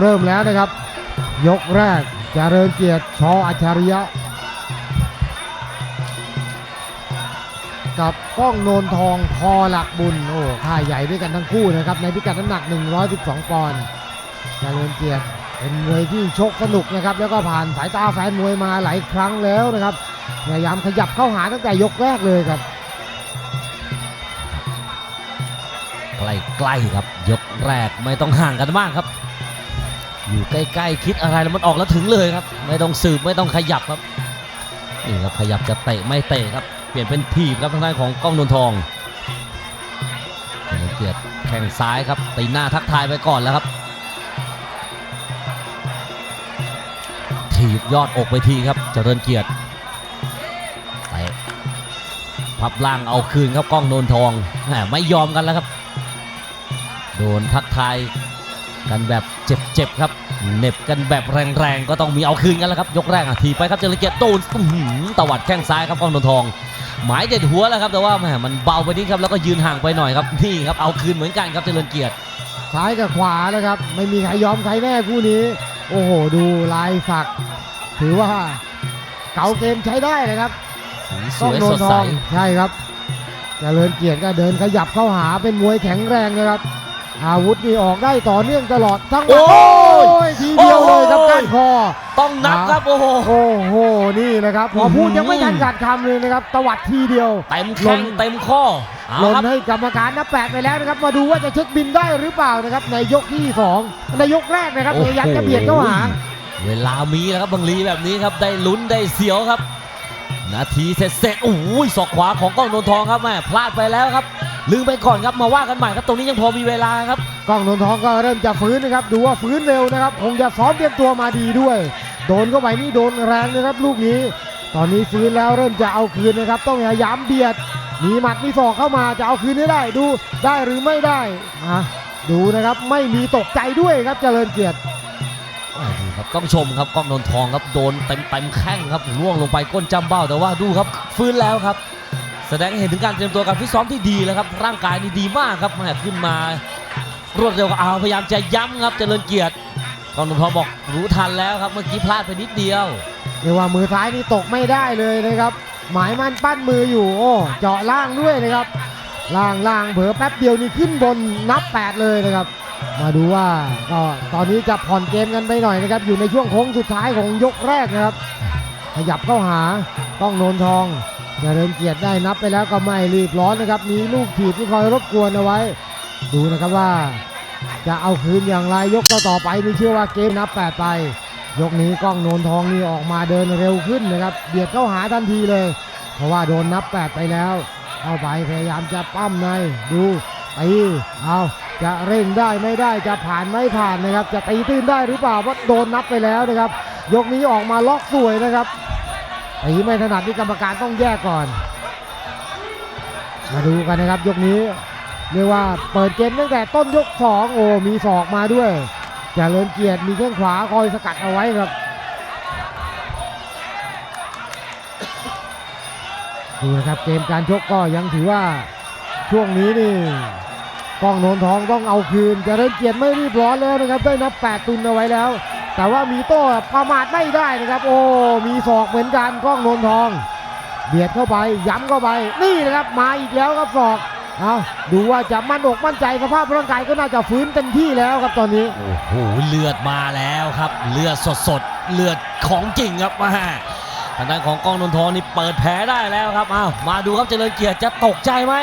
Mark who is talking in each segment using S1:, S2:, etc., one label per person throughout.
S1: เริ่มแล้วนะครับ ยกแรกเจริญเกียรติชออัจฉริยะ กับก้องโนนทองพอหลักบุญโอ้ค่ายใหญ่ด้วยกันทั้งคู่นะครับ ในพิกัดน้ำหนัก 112 ปอนด์เจริญเกียรติเป็นมวยที่ชกสนุกนะครับ แล้วก็ผ่านสายตาแฟนมวยมาหลายครั้งแล้วนะครับพยายามขยับเข้าหาตั้งแต่ยกแรกเลยครับ
S2: ใกล้ๆครับ ยกแรกไม่ต้องห่างกันมากครับ อยู่ใกล้ๆคิดอะไรแล้วมันออกแล้วถึงเลยครับ ไม่ต้องสืบไม่ต้องขยับครับนี่ครับขยับจะเตะไม่เตะครับ เปลี่ยนเป็นถีบครับทางด้านของกล้องนวลทองเฉลิมเกียรติแข้งซ้ายครับตีหน้าทักทายไปก่อนแล้วครับ ถีบยอดอกไปทีครับเจริญเกียรติเตะพับล่างเอาคืนครับกล้องนวลทองไม่ยอมกันแล้วครับ โดนทักทาย กันแบบเจ็บๆครับเหน็บกันแบบแรงๆก็ต้องมีเอาคืนกันแล้วครับยกแรกอะทีไปครับเจริญเกียรติโดนอื้อหือตวัดแข้งซ้ายครับกล้องนนทอง หมายเด็ดหัวแล้วครับแต่ว่าแหมมันเบาไปนิดครับแล้วก็ยืนห่างไปหน่อยครับนี่ครับเอาคืนเหมือนกันครับเจริญเกียรติ
S1: ซ้ายกับขวานะครับ ไม่มีใครยอมใครแน่คู่นี้ โอ้โห ดูลายสัก ถือว่าเก๋าเกมใช้ได้นะครับ
S2: สีส
S1: ต้อง
S2: วย
S1: โน
S2: ส
S1: น
S2: ด
S1: ท
S2: ใส
S1: องใช่ครับเจริญเกียรติก็เดินขยับเข้าหาเป็นมวยแข็งแรงนะครับ อาวุธนี่ออกได้ต่อเนื่องตลอดทั้งวัน
S2: โอ้ย
S1: ยทีเดียวเลยครับ
S2: โอ้ย
S1: ก้านคอ
S2: ต้องนับครับโอ้โห
S1: โอ้โหนี่นะครับพอพูดยังไม่ทันขาดคำเลยนะครับตวัดทีเดียว
S2: เต็มแข้งเต็มข้อเอา
S1: หล่น
S2: ครับ
S1: ให้กรรมการนับแปดไปแล้วนะครับ มาดูว่าจะเช็คบินได้หรือเปล่านะครับ ในยกที่สองในยกแรกนะครับ
S2: โอ้
S1: พ
S2: โห
S1: ยายามจะเบียดเข้าหา
S2: เวลามีแล้วครับบังลีแบบนี้ครับได้ลุ้นได้เสียวครับ นาทีเสร็จเสร็จๆโอ้ยศอกขวาของกล้องนนทองครับแม่พลาดไปแล้วครับ ลืมไปก่อนครับมาว่ากันใหม่ครับตรงนี้ยังพอมีเวลาครับ
S1: กล้องนนทองก็เริ่มจะฟื้นนะครับ ดูว่าฟื้นเร็วนะครับ คงจะซ้อมเตรียมตัวมาดีด้วย โดนเข้าไปนี่โดนแรงนะครับลูกนี้ ตอนนี้ฟื้นแล้วเริ่มจะเอาคืนนะครับ ต้องพยายามเบียด มีหมัดมีศอกเข้ามาจะเอาคืนให้ได้ดูได้หรือไม่ได้อะดูนะครับไม่มีตกใจด้วยครับเจริญเกียรติ
S2: อ่าดูครับต้องชมครับกล้องนนทองครับโดนเต็มเต็มๆแข้งครับล่วงลงไปก้นจำเบ้าแต่ว่าดูครับฟื้นแล้วครับ แสดงให้เห็นถึงการเตรียมตัวการฟิตซ้อมที่ดีแล้วครับ ร่างกายนี่ดีมากครับแม่ขึ้นมารวดเร็วกับเอาพยายามจะย้ำครับเจริญเกียรติกองนนทองบอกรู้ทันแล้วครับเมื่อกี้พลาดไปนิดเดียว
S1: เรียกว่ามือซ้ายนี่ตกไม่ได้เลยนะครับ หมายมั่นปั้นมืออยู่โอ้เจาะล่างด้วยนะครับ ล่างล่างเผลอแป๊บเดียวนี่ขึ้นบนนับ 8 เลยนะครับ มาดูว่าก็ตอนนี้จะผ่อนเกมกันไปหน่อยนะครับ อยู่ในช่วงโค้งสุดท้ายของยกแรกนะครับ ขยับเข้าหาต้องโนนทอง เริญเกียรติได้นับไปแล้วก็ไม่รีบร้อนนะครับ มีลูกถีบที่คอยรบกวนเอาไว้ ดูนะครับว่า จะเอาคืนอย่างไรยกต่อไปนี่เชื่อว่าเกมนับ8ไป ยกนี้กล้องโนนทองนี่ออกมาเดินเร็วขึ้นนะครับเบียดเข้าหาทันทีเลย เพราะว่าโดนนับ8ไปแล้วเข้าไปพยายามจะปั้มในดูตีเอาจะเร่งได้ไม่ได้จะผ่านไม่ผ่านนะครับ จะตีตื้นได้หรือเปล่าเพราโดนนับไปแล้วนะครับ ยกนี้ออกมาล็อกสวยนะครับ ตีไม่ถนัดที่กรรมการต้องแยกก่อน มาดูกันนะครับยกนี้เรียกว่าเปิดเกมตั้งแต่ต้นยกสองโอ้มีศอกมาด้วยเจริญเกียรติมีแข้งขวาคอยสกัดเอาไว้ครับดูนะครับเกมการชกก็ยังถือว่าช่วงนี้นี่กล้องโนนทองต้องเอาคืนเจริญเกียรติไม่รีบร้อนแล้วนะครับได้นับ 8 ตุนเอาไว้แล้ว แต่ว่ามีโต้ประมาทไม่ได้นะครับ โอ้ มีศอกเหมือนกันกล้องโนนทอง เบียดเข้าไปย้ำเข้าไป นี่นะครับมาอีกแล้วครับศอกเอาดูว่าจะมั่นอกมั่นใจสภาพร่างกายก็น่าจะฟื้นเต็มที่แล้วครับตอนนี้
S2: โอ้โหเลือดมาแล้วครับ เลือดสดๆเลือดของจริงครับมาทางด้านของกล้องนนทองนี่เปิดแผลได้แล้วครับอ้าวมาดูครับเจริญเกียรติจะตกใจไหม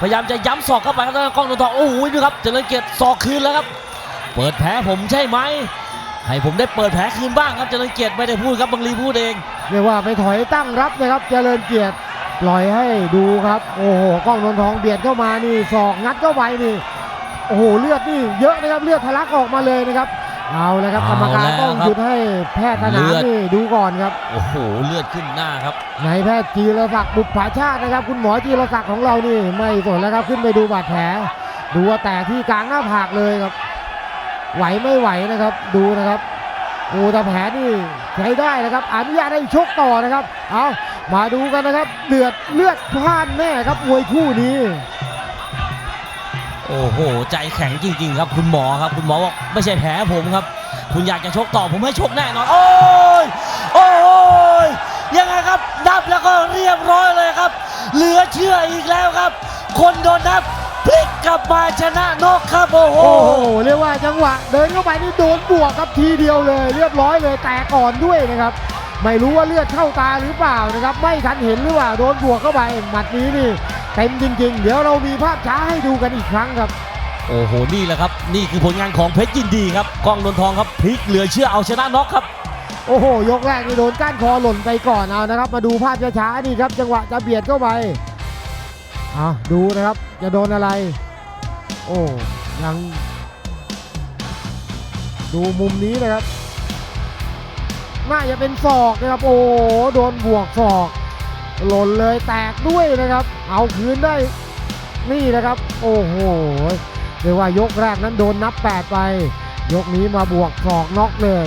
S2: พยายามจะย้ำศอกเข้าไปครับทางด้านกล้องนนทองโอ้โหดูครับเจริญเกียรติศอกคืนแล้วครับ เปิดแผลผมใช่ไหม ให้ผมได้เปิดแผลคืนบ้างครับเจริญเกียรติไม่ได้พูดครับบังลีพูดเอง
S1: เรียกว่าไปถอยตั้งรับนะครับเจริญเกียรติปล่อยให้ดูครับ โอ้โหกล้องนนทองเบียดเข้ามานี่ศอกงัดเข้าไปนี่โอ้โหเลือดนี่เยอะนะครับเลือดทะลักออกมาเลยนะครับเอาแล้วครับกรรมการต้องหยุดให้แพทย์สนามนี่ดูก่อนครับ
S2: โอ้โหเลือดขึ้นหน้าครับ
S1: นายแพทย์จีรศักดิ์บุพภาชาตินะครับ คุณหมอจีรศักดิ์ของเรานี่ไม่สนแล้วครับขึ้นไปดูบาดแผลดูว่าแต่ที่กลางหน้าผากเลยครับ ไหวไม่ไหวนะครับ ดูนะครับโอ้ต่แผลนี่ใช้ได้นะครับ อนุญาตให้ชกต่อนะครับ เอามาดูกันนะครับ เดือดเลือดพลานแน่ครับมวยคู่นี้
S2: โอ้โห ใจแข็งจริงๆครับคุณหมอครับ คุณหมอบอกไม่ใช่แผลผมครับ คุณอยากจะชกต่อผมให้ชกแน่นอนโอ้ยโอ้ยยังไงครับนับแล้วก็เรียบร้อยเลยครับ เหลือเชื่ออีกแล้วครับ คนโดนนับ กกลับมาชนะนกครับโอ้โห
S1: โอ้โหเรียกว่าจังหวะ เดินเข้าไปนี่โดนบวกครับทีเดียวเลย เรียบร้อยเลยแต่ก่อนด้วยนะครับ ไม่รู้ว่าเลือดเข้าตาหรือเปล่านะครับ ไม่ทันเห็นหรือเปล่าโดนบวกเข้าไปหมัดนี้นี่เต็มจริง ๆ เดี๋ยวเรามีภาพช้าให้ดูกันอีกครั้งครับ
S2: โอ้โห นี่แหละครับ นี่คือผลงานของเพชรยินดีครับกล้องนนทองครับพลิกเหลือเชื่อเอาชนะน็อกครับ
S1: โอ้โห ยกแรกนี่โดนก้านคอหล่นไปก่อนเอานะครับ มาดูภาพช้าๆนี่ครับ จังหวะจะเบียดเข้าไปอะดูนะครับจะโดนอะไร โอ้ยังดูมุมนี้นะครับ น่าจะเป็นศอกนะครับ โอ้โหโดนบวกศอก หล่นเลยแตกด้วยนะครับ เอาคืนได้ นี่นะครับ โอ้โหเรียกว่ายกแรกนั้นโดนนับ 8 ไป ยกนี้มาบวกศอกน็อกเลย